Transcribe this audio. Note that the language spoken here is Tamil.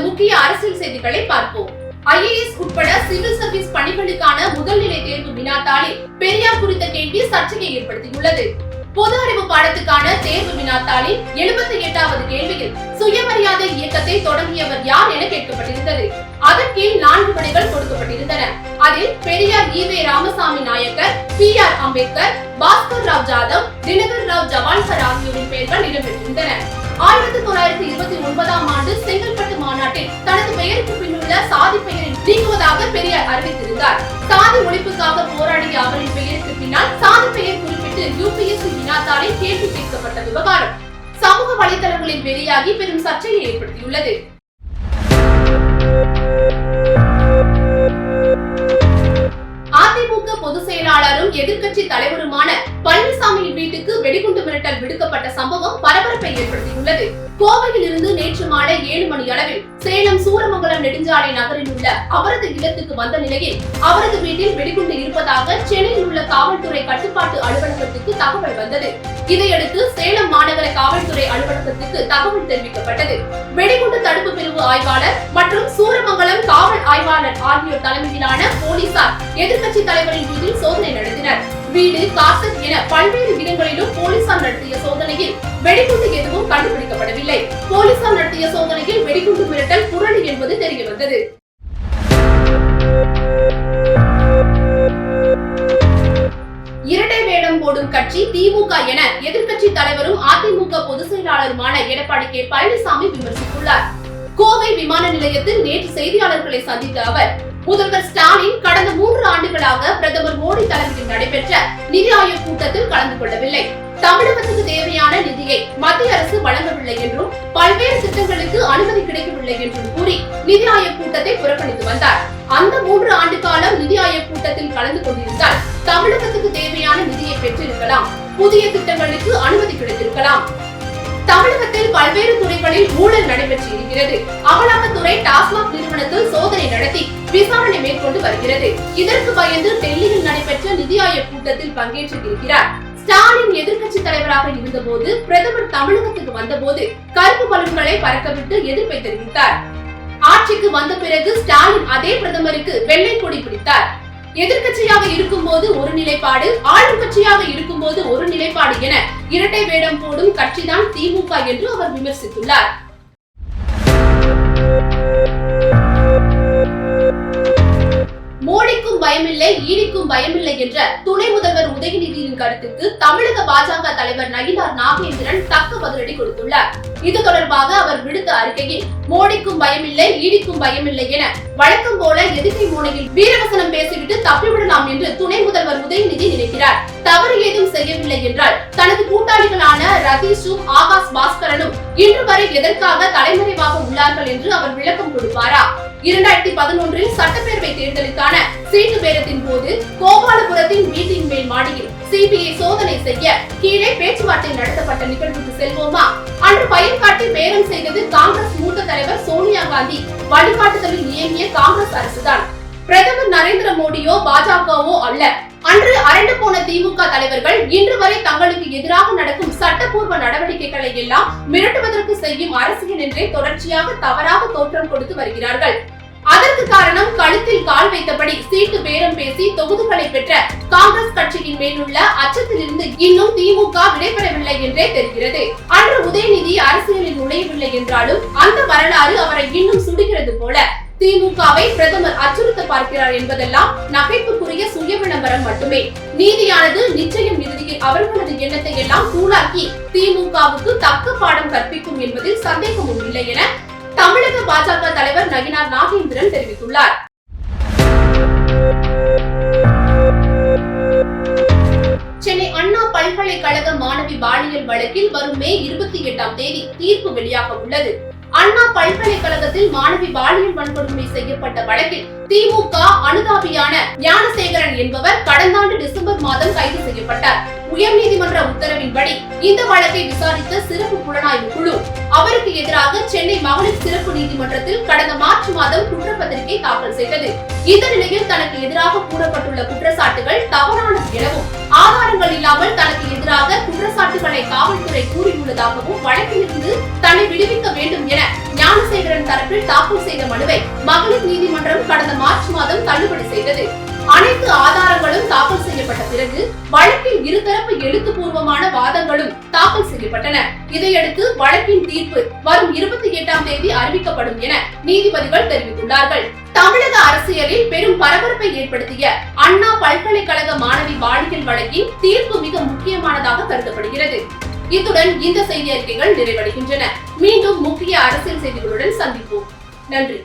முக்கிய அரசியல் செய்திகளை பார்ப்போம். ஐஏஎஸ் உட்பட சிவில் சர்வீஸ் பணிகளுக்கான முதல்நிலை தேர்வு வினாத்தாளில் பெரியார் குறித்த கேள்வி சர்ச்சையை ஏற்படுத்தியுள்ளது. பொது அறிவு பாடத்துக்கான தேர்வு வினாத்தாளில் எழுபத்தி எட்டாவது கேள்வியில் சுயமரியாதை இயக்கத்தை தொடங்கியவர் யார் என கேட்கப்பட்டிருந்தது. அதன் கீழ் நான்கு பணிகள் கொடுக்கப்பட்டிருந்தன. அதில் Periyar EV Ramasamy Naicker B R Ambedkar Bhaskar Rao Jadhav Dinkar Rao Jawankar ஆகியோரின் பெயர்கள் இடம்பெற்றிருந்தன. ஆயிரத்தி தொள்ளாயிரத்தி இருபத்தி ஒன்பதாம் ஆண்டு செங்கல்பட்டு மாநாட்டில் தனது பெயருக்கு பின்னுள்ள சாதி பெயரை நீங்குவதாக பெரியார் அறிவித்திருந்தார். சாதி ஒழிப்புக்காக போராடிய அவரின் பெயருக்கு பின்னால் சாதி பெயர் குறிப்பிட்டு யூபிஎஸ்சி வினாத்தாளில் கேள்வி கேட்கப்பட்ட விவகாரம். சமூக வலைதளங்களில் வெளியாகி பெரும் சர்ச்சையை ஏற்படுத்தியுள்ளது. அதிமுக பொதுச் செயலாளரும் எதிர்க்கட்சி தலைவருமான பழனிசாமியின் வீட்டுக்கு வெடிகுண்டு மிரட்டல் விடுக்கப்பட்ட சம்பவம் பரபரப்பை ஏற்படுத்தியுள்ளது. கோவையில் இருந்து நேற்று மாலை ஏழு மணி அளவில் சேலம் சூரமங்கலம் நெடுஞ்சாலை நகரில் உள்ள அவரது இல்லத்துக்கு வந்த நிலையில் அவரது வீட்டில் வெடிகுண்டு காவல்துறை கட்டுப்பாட்டு அலுவலகத்துக்கு தகவல் வந்தது. இதையடுத்து சேலம் மாநகர காவல்துறை அலுவலகத்துக்கு தகவல் தெரிவிக்கப்பட்டது. வெடிகுண்டு தடுப்பு பிரிவு ஆய்வாளர் மற்றும் சூரமங்கலம் காவல் ஆய்வாளர் ஆகியோர் தலைமையிலான போலீசார் எதிர்க்கட்சி தலைவரின் வீட்டில் சோதனை நடத்தினர். வீடு காசட் என பல்வேறு இடங்களிலும் போலீசார் நடத்திய சோதனையில் வெடிகுண்டு எதுவும் கண்டுபிடிக்கப்படவில்லை. போலீசார் நடத்திய சோதனையில் வெடிகுண்டு மிரட்டல் புரளி என்பது தெரியவந்தது. இரட்டை வேடம் போடும் கட்சி திமுக என எதிர்க்கட்சி தலைவரும் அதிமுக பொதுச் செயலாளருமான எடப்பாடி கே பழனிசாமி விமர்சித்துள்ளார். கோவை விமான நிலையத்தில் நேற்று செய்தியாளர்களை சந்தித்த அவர் முதல்வர் ஸ்டாலின் கடந்த மூன்று ஆண்டுகளாக பிரதமர் மோடி தலைமையில் நடைபெற்ற நிதி ஆயோக் கூட்டத்தில் கலந்து கொள்ளவில்லை. தமிழகத்துக்கு தேவையான நிதியை மத்திய அரசு வழங்கவில்லை என்றும் பல்வேறு திட்டங்களுக்கு அனுமதி கிடைக்கவில்லை என்றும் கூறி நிதி ஆயோக் கூட்டத்தை புறக்கணித்து வந்தார். அந்த மூன்று ஆண்டு காலம் நிதி ஆயோக் கூட்டத்தில் கலந்து கொண்டிருந்தால் தமிழகத்துக்கு தேவையான நிதியை பெற்றிருக்கலாம். புதிய திட்டங்களுக்கு அனுமதி கிடைத்திருக்கலாம். தமிழகத்தில் பல்வேறு துறைகளில் ஊழல் நடைபெற்று இருக்கிறது. அமலாக்கத்துறை டாஸ்மாக் நிறுவனத்தில் சோதனை நடத்தி விசாரணை மேற்கொண்டு வருகிறது. இதற்கு பயந்து டெல்லியில் நடைபெற்ற நிதி ஆயோக் கூட்டத்தில் பங்கேற்றிருக்கிறார். ஸ்டாலின் எதிர்க்கட்சி தலைவராக இருந்தபோது பிரதமர் தமிழகத்துக்கு வந்தபோது கருப்பு பலன்களை பறக்கவிட்டு எதிர்ப்பை தெரிவித்தார். ஆட்சிக்கு வந்த பிறகு ஸ்டாலின் அதே பிரதமருக்கு வெள்ளை கொடி பிடித்தார். எதிர்கட்சியாக இருக்கும்போது ஒரு நிலைப்பாடு ஆளும் கட்சியாக இருக்கும்போது ஒரு நிலைப்பாடு என இரட்டை வேடம் போடும் கட்சிதான் திமுக என்று அவர் விமர்சித்துள்ளார். கோடிக்கும் பயமில்லை ஈடிக்கும் பயமில்லை என்ற துணை முதல்வர் உதயநிதியின் கருத்துக்கு தமிழக பாஜக தலைவர் நயினார் நாகேந்திரன் தக்க பதிலடி கொடுத்துள்ளார். இது தொடர்பாக அவர் விடுத்த அறிக்கையில் மோடிக்கும் பயமில்லை ஈடிக்கும் பயமில்லை என வழக்கம் போல எதிர்க்கை மூனையில் வீரவசனம் பேசிவிட்டு தப்பிவிடலாம் என்று துணை முதல்வர் உதயநிதி நினைக்கிறார். தவறு ஏதும் செய்யவில்லை என்றால் தனது கூட்டாளிகளான ரதீஷும் ஆகாஷ் பாஸ்கரனும் இன்று வரை எதற்காக தலைமறைவாக உள்ளார்கள் என்று அவர் விளக்கம் கொடுப்பாரா? இரண்டாயிரத்தி பதினொன்றில் சட்டப்பேரவை தேர்தலுக்கான சீட்டு பேரத்தின் போது கோபாலபுரத்தின் வீட்டின் மேல் மாடியில் சிபிஐ சோதனை செய்ய கீழே பேச்சுவார்த்தை நடத்தப்பட்ட நிகழ்வுக்கு செல்வோமா? அன்று பயன் காட்டி பேரம் செய்தது காங்கிரஸ் மூத்த தலைவர் சோனியா காந்தி. வழிகாட்டுதலில் இயங்கிய காங்கிரஸ் அரசுதான். பிரதமர் நரேந்திர மோடியோ பாஜகவோ அல்ல. அன்று அரண்டு போன திமுக தலைவர்கள் இன்று வரை தங்களுக்கு எதிராக நடக்கும் சட்டப்பூர்வ நடவடிக்கைகளை எல்லாம் மிரட்டுவதற்கு செய்யும் அரசியல் என்றே தொடர்ச்சியாக தவறாக தோற்றம் கொடுத்து வருகிறார்கள். அதற்கு காரணம் கழுத்தில் கால் வைத்தபடி சீட்டு பேரம் பேசி தொகுதிகளை பெற்ற காங்கிரஸ் கட்சியின் மேலுள்ள அச்சத்திலிருந்து இன்னும் திமுக விடைபெறவில்லை என்றே தெரிகிறது. அன்று உதயநிதி அரசியலில் நுழையவில்லை என்றாலும் அந்த வரலாறு அவரை இன்னும் சுடுகிறது போல. திமுகவை பிரதமர் அச்சுறுத்த பார்க்கிறார் என்பதெல்லாம் நகைப்புக்குரிய சுய விளம்பரம் மட்டுமே. நீதியானது நிச்சயம் இறுதியில் அவர்களது எண்ணத்தை எல்லாம் தூளாக்கி திமுகவுக்கு தக்க பாடம் கற்பிக்கும் என்பதில் சந்தேகமும் இல்லை என தமிழக பாஜக தலைவர் நயினார் நாகேந்திரன் தெரிவித்துள்ளார். சென்னை அண்ணா பல்கலைக்கழக மாணவி பாலியல் வழக்கில் வரும் மே இருபத்தி எட்டாம் தேதி தீர்ப்பு வெளியாக உள்ளது. அண்ணா பல்கலைக்கழகத்தில் மாணவி பாலியல் வன்கொடுமை செய்யப்பட்ட வழக்கில் திமுக அனுதாபியான ஞானசேகரன் என்பவர் கடந்த ஆண்டு டிசம்பர் மாதம் கைது செய்யப்பட்டார். உயர்நீதிமன்ற உத்தரவின்படி இந்த வழக்கை விசாரித்த சிறப்பு புலனாய்வு குழு. அவருக்கு எதிராக சென்னை மகளிர் சிறப்பு நீதிமன்றத்தில் கடந்த மார்ச் மாதம் குற்றப்பத்திரிகை தாக்கல் செய்தது. இந்த நிலையில் தனக்கு எதிராக கூறப்பட்டுள்ள குற்றச்சாட்டுகள் தவறானது எனவும் ஆதாரங்கள் இல்லாமல் தனக்கு எதிராக குற்றச்சாட்டுகளை காவல்துறை கூறியுள்ளதாகவும் வழக்கிலிருந்து தன்னை விடுவிக்க வேண்டும் என ஞானசேகரன் தரப்பில் தாக்கல் செய்த மனுவை மகளிர் நீதிமன்றம் கடந்த மார்ச் மாதம் தள்ளுபடி செய்தது. அனைத்து ஆதாரங்களும் தாக்கல் செய்யப்பட்ட பிறகு வழக்கில் இருதரப்பு எழுத்துப்பூர்வமான வாதங்களும் தாக்கல் செய்யப்பட்டன. இதையடுத்து வழக்கின் தீர்ப்பு வரும் இருபத்தி எட்டாம் தேதி அறிவிக்கப்படும் என நீதிபதிகள் தெரிவித்துள்ளார்கள். தமிழக அரசியலில் பெரும் பரபரப்பை ஏற்படுத்திய அண்ணா பல்கலைக்கழக மாணவி பாலியல் வழக்கின் தீர்ப்பு மிக முக்கியமானதாக கருதப்படுகிறது. இத்துடன் இந்த செய்தி அறிக்கைகள் நிறைவடைகின்றன. மீண்டும் முக்கிய அரசியல் செய்திகளுடன் சந்திப்போம். நன்றி.